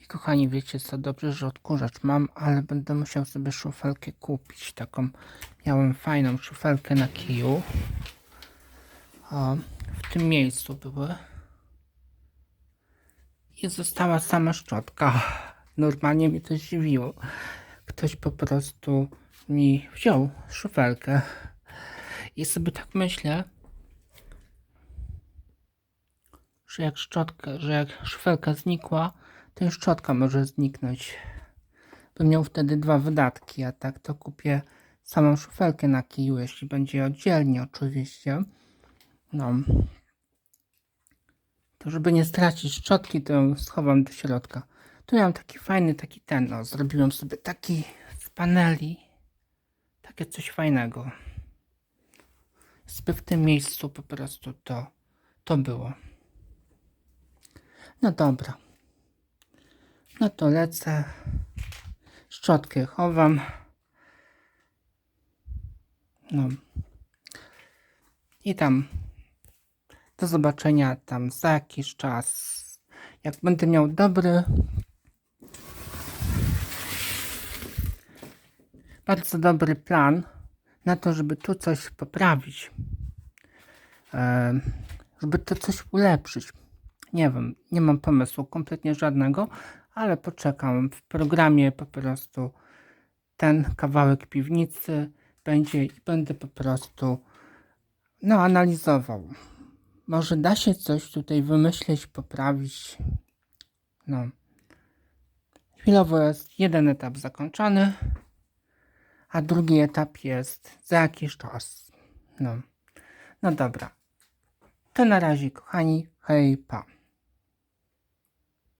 I kochani, wiecie co, dobrze, że odkurzacz mam, ale będę musiał sobie szufelkę kupić. Taką miałem fajną szufelkę na kiju. O, w tym miejscu były. I została sama szczotka. Normalnie mnie to zdziwiło. Ktoś po prostu mi wziął szufelkę. I sobie tak myślę, że jak szczotka, że jak szfelka znikła, i szczotka może zniknąć. Bym miał wtedy dwa wydatki, a tak to kupię samą szufelkę na kiju, jeśli będzie oddzielnie oczywiście. No. To żeby nie stracić szczotki, to ją schowam do środka. Tu mam taki fajny, taki ten, no, zrobiłem sobie taki z paneli. Takie coś fajnego. Żeby w tym miejscu po prostu to, to było. No dobra. No to lecę. Szczotkę chowam. No. I tam. Do zobaczenia tam za jakiś czas. Jak będę miał dobry. Bardzo dobry plan na to, żeby tu coś poprawić. Żeby to coś ulepszyć. Nie wiem, nie mam pomysłu kompletnie żadnego, ale poczekam. W programie po prostu ten kawałek piwnicy będzie i będę po prostu no analizował. Może da się coś tutaj wymyślić, poprawić. No. Chwilowo jest jeden etap zakończony, a drugi etap jest za jakiś czas. No. No dobra. To na razie, kochani. Hej, pa.